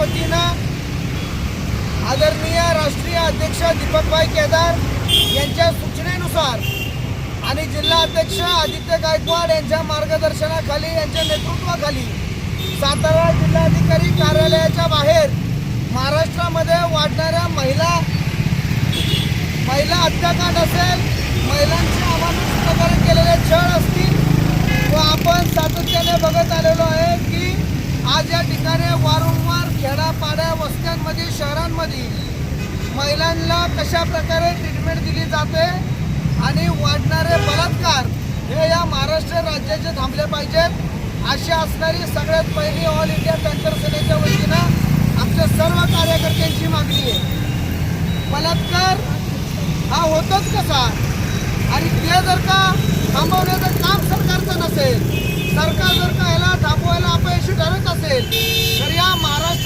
वतीनं आदरणीय राष्ट्रीय अध्यक्ष दीपकभाई केदार यांच्या सूचनेनुसार आणि जिल्हा अध्यक्ष आदित्य गायकवाड यांच्या मार्गदर्शनाखाली यांच्या नेतृत्वाखाली सातारा जिल्हाधिकारी कार्यालयाच्या बाहेर महाराष्ट्रामध्ये वाढणाऱ्या महिला महिला हत्याकांड असेल महिलांचे अमानुष प्रकारे केलेले छळ असतील व आपण सातत्याने बघत आलेलो आहे की आज या ठिकाणी वारू खेडापाड्या वस्त्यांमध्ये शहरांमध्ये महिलांना कशा प्रकारे ट्रीटमेंट दिली जाते आणि वाढणारे बलात्कार हे या महाराष्ट्र राज्याचे थांबले पाहिजेत. अशी असणारी सगळ्यात पहिली ऑल इंडिया पॅन्थर सेनेच्या वतीनं आमच्या सर्व कार्यकर्त्यांची मागणी आहे. बलात्कार हा होतोच कसा? आणि ते जर का थांबवण्याचं काम सरकारचं नसेल सरकार जर का ह्याला थांबवायला अपयशी ठरत असेल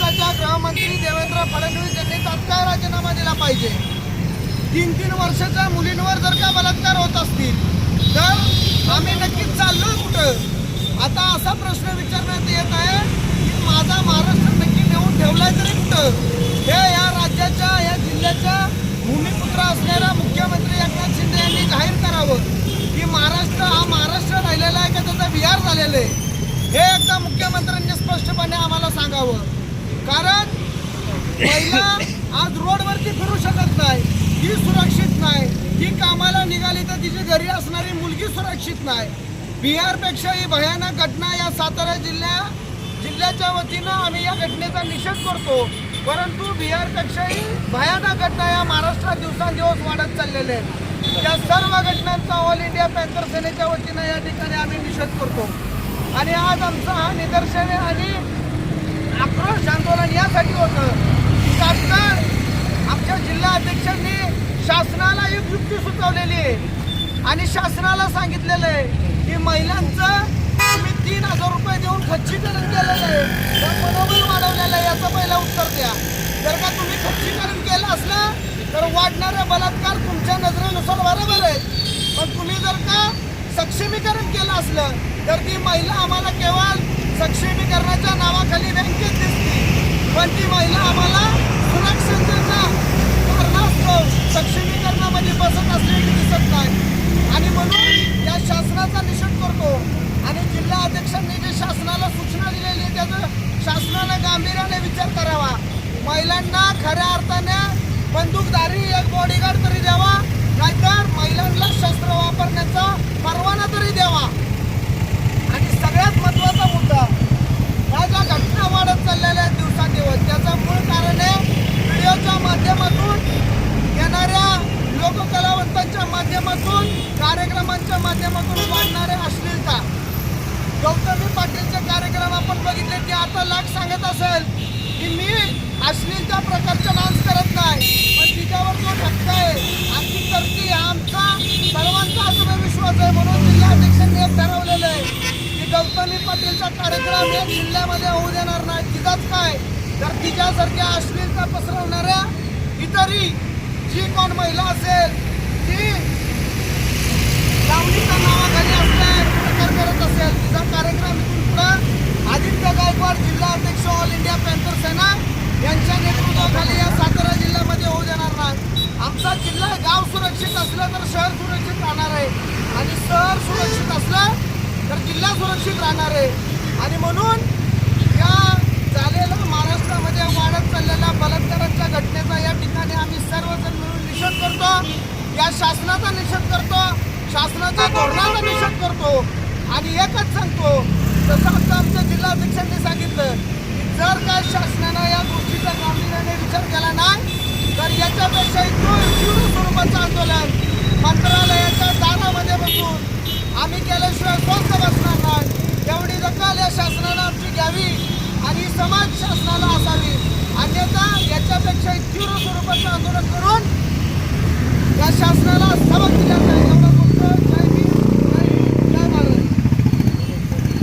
महाराष्ट्राच्या गृहमंत्री देवेंद्र फडणवीस यांनी तात्काळ राजीनामा दिला पाहिजे. तीन तीन वर्षाच्या मुलींवर जर का बलात्कार होत असतील तर आम्ही नक्कीच चाललो कुठं? आता असा प्रश्न विचारण्यात येत आहे की माझा महाराष्ट्र नक्की नेऊन ठेवलाय तरी कुठं? हे या राज्याच्या या जिल्ह्याच्या भूमिपुत्र असणाऱ्या मुख्यमंत्री एकनाथ शिंदे यांनी जाहीर करावं की महाराष्ट्र हा महाराष्ट्र राहिलेला आहे का? त्याचा विहार झालेला आहे. हे एकदा मुख्यमंत्र्यांनी स्पष्टपणे आम्हाला सांगावं. महिला आज रोडवरती फिरू शकत नाही. ही सुरक्षित नाही. ही कामाला निघाली तर तिची घरी असणारी मुलगी सुरक्षित नाही. बिहारपेक्षा ही भयानक घटना या सातारा जिल्ह्या जिल्ह्याच्या वतीनं आम्ही या घटनेचा निषेध करतो. परंतु बिहारपेक्षाही भयानक घटना या महाराष्ट्रात दिवसांदिवस वाढत चाललेल्या आहेत. या सर्व घटनांचा ऑल इंडिया पॅन्थर सेनेच्या वतीनं या ठिकाणी आम्ही निषेध करतो. आणि आज आमचा हा निदर्शने आणि आक्रोश आंदोलन यासाठी होतं. की आमच्या जिल्हा अध्यक्षांनी शासनाला एक युक्ती सुचवलेली आहे. आणि शासनाला सांगितलेलं आहे की महिलांचं तुम्ही तीन हजार रुपये देऊन खच्चीकरण केलेलं आहे. तर मनोबल वाढवलेलं आहे याचं पहिला उत्तर द्या. जर का तुम्ही खच्चीकरण केलं असलं तर वाढणारे बलात्कार तुमच्या नजरेनुसार बरोबर आहेत. पण तुम्ही जर का सक्षमीकरण केलं असलं तर ती महिला आम्हाला केवळ सक्षमीकरणाच्या नावाखाली बँकेत दिसते पण ती महिला आम्हाला सुरक्षिततेच्या कारणास्तव सक्षमीकरणामध्ये बसत असलेली दिसत नाही आणि म्हणून या शासनाचा निषेध करतो आणि जिल्हा अध्यक्षांनी जे शासनाला सूचना दिलेली आहे त्याचं शासनानं गांभीर्याने विचार करावा महिलांना खऱ्या अर्थाने बंदूकधारी एक बॉडीगार्ड तरी द्यावा नाहीतर महिलांना शस्त्र वापरण्याचा परवाना तरी द्यावा आणि सगळ्यात महत्त्वाचा मुद्दा ह्या ज्या घटना वाढत चाललेल्या आहेत दिवसांदिवस त्याचं मूळ कारण आहे व्हिडिओच्या माध्यमातून येणाऱ्या लोककलावंतांच्या माध्यमातून कार्यक्रमांच्या माध्यमातून वाढणारे अश्लीलता गौतमी पाटीलचे कार्यक्रम आपण बघितले की आता लाख सांगत असेल की मी अश्लीलता प्रकारचे डान्स करत नाही. पण तिच्यावर जो हक्क आहे आणि तरती आमचा सर्वांचा आत्मविश्वास आहे. म्हणून जिल्हाध्यक्षांनी एक ठरवलेलं आहे की गौतमी पाटीलचा कार्यक्रम हे जिल्ह्यामध्ये होऊ देणार नाही. तिचाच काय? तर तिच्यासारख्या अश्लीलता पसरवणाऱ्या इतरही जी कोण महिला असेल ती लावणीच्या नावाखाली असले प्रकार करत असेल. तिचा कार्यक्रम इथून पुढं आदित्य गायकवाड जिल्हा अध्यक्ष ऑल इंडिया पॅन्थर सेना यांच्या नेतृत्वाखाली या सातारा जिल्ह्यामध्ये होऊ देणार नाही. आमचा जिल्हा गाव सुरक्षित असलं तर शहर सुरक्षित राहणार आहे. आणि शहर सुरक्षित असलं तर जिल्हा सुरक्षित राहणार आहे. आणि म्हणून या झालेल्या महाराष्ट्रामध्ये वाढत चाललेल्या बलात्काराच्या घटनेचा या ठिकाणी आम्ही सर्वजण मिळून निषेध करतो. या शासनाचा निषेध करतो शासनाच्या धोरणाचा निषेध करतो. आणि एकच सांगतो जसं आता आमच्या जिल्हाध्यक्षांनी सांगितलं की जर काय शासनानं या गोष्टीचा गांभीर्याने विचार केला नाही तर याच्यापेक्षा तीव्र स्वरूपाचं आंदोलन मंत्रालयाच्या दारामध्ये बसून आम्ही केल्याशिवाय स्वस्थ बसणार नाही. एवढी दखल या शासनानं आमची घ्यावी आणि समाज शासनाला असावी. अन्यथा याच्यापेक्षा तीव्र स्वरूपाचं आंदोलन करून या शासनाला सबक दिला पाहिजे